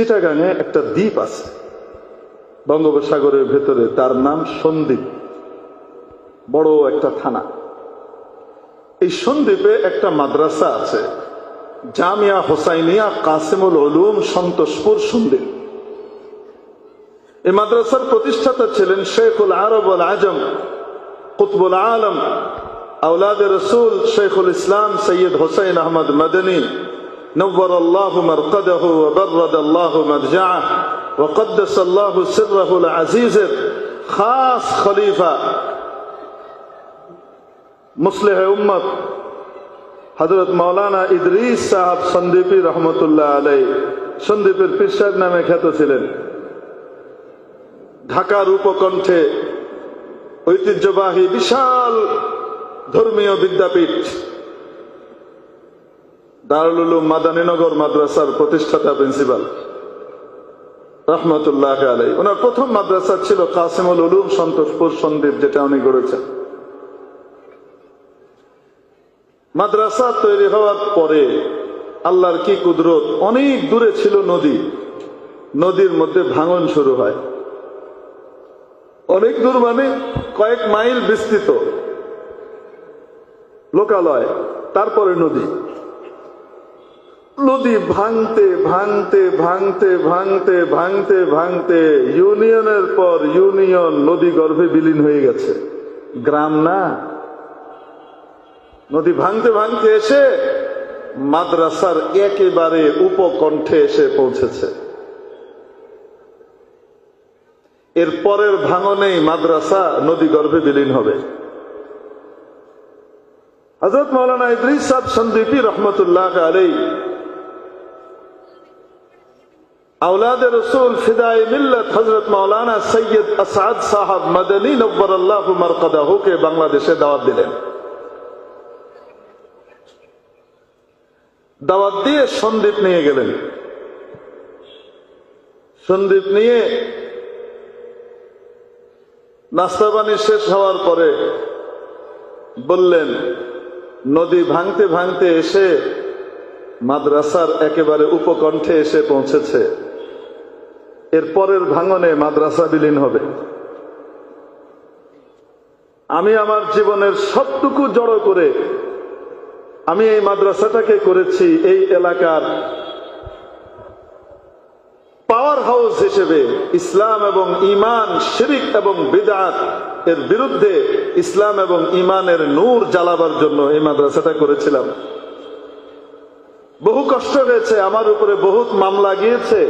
চিটাগাঙে একটা দ্বীপ আছে। বঙ্গোপসাগরের ভেতরে তার নাম সন্দ্বীপ। বড় একটা থানা। এই সন্দ্বীপে একটা মাদ্রাসা আছে। জামিয়া হোসাইনিয়া কাসিমুল উলুম সন্তোষপুর সন্দ্বীপ। এই মাদ্রাসার প্রতিষ্ঠাতা ছিলেন শেখুল আরব আল আজম, কুতবুল আলম আউলাদ রসুল শেখুল ইসলাম সৈয়দ হোসাইন আহমদ মদনী نور الله مرقده وبرد الله مرجعه وقدس الله سره العزيز خاص خليفة মুসলেহ উম্মত হজরত মৌলানা ইদরিস সাহাব সন্দীপী রহমতুল্লাহ আলাই সন্দীপের পীর সাহেব নামে খ্যাত ছিলেন ঢাকার উপকণ্ঠে ঐতিহ্যবাহী বিশাল ধর্মীয় বিদ্যাপীঠ দারুল মাদানীনগর মাদ্রাসার প্রতিষ্ঠাতা প্রিন্সিপাল। রহমতুল্লাহ আলাই ওনার প্রথম মাদ্রাসা ছিল কাসিমুল উলুম সন্তোষপুর সন্দীপ, যেটা উনি গড়েছেন। মাদ্রাসা তৈরি হওয়ার পরে আল্লাহর কি কুদরত? অনেক দূরে ছিল নদী। নদীর মধ্যে ভাঙন শুরু হয়। অনেক দূর মানে কয়েক মাইল বিস্তৃত। লোকালয়, তারপরে নদী। নদী ভাঙতে ভাঙতে ভাঙতে ভাঙতে ভাঙতে ভাঙতে ইউনিয়নের পর ইউনিয়ন নদী গর্ভে বিলীন হয়ে গেছে। গ্রাম না। নদী ভাঙতে ভাঙতে এসে মাদ্রাসার একেবারে উপকণ্ঠে এসে পৌঁছেছে। এর পরের ভাঙনেই মাদ্রাসা নদী গর্ভে বিলীন হবে। হজরত মৌলানা ইদ্রিস সাহ সন্দীপী রহমতুল্লাহ আলাই اولاد رسول فدائے ملت حضرت مولانا সৈয়দ আসাদ সাহাব মদনী নব্বর আল্লাহ মারকাদাহুকে বাংলাদেশে দাওয়াত দিলেন দাওয়াত দিয়ে সন্দীপ নিয়ে গেলেন সন্দীপ নিয়ে নাস্তা পানি শেষ হওয়ার পরে বললেন নদী ভাঙতে ভাঙতে এসে মাদ্রাসার একেবারে উপকণ্ঠে এসে পৌঁছেছে এর পরের ভাঙনে মাদ্রাসা বিলীন হবে। আমি আমার জীবনের সবটুকু জড়ো করে আমি এই মাদ্রাসাটাকে করেছি এই এলাকার পাওয়ার হাউস হিসেবে ইসলাম এবং ইমান শিরিক এবং বিদাত এর বিরুদ্ধে ইসলাম এবং ইমানের নূর জ্বালাবার জন্য এই মাদ্রাসাটা করেছিলাম। বহু কষ্ট হয়েছে, আমার উপরে বহুত মামলা গিয়েছে।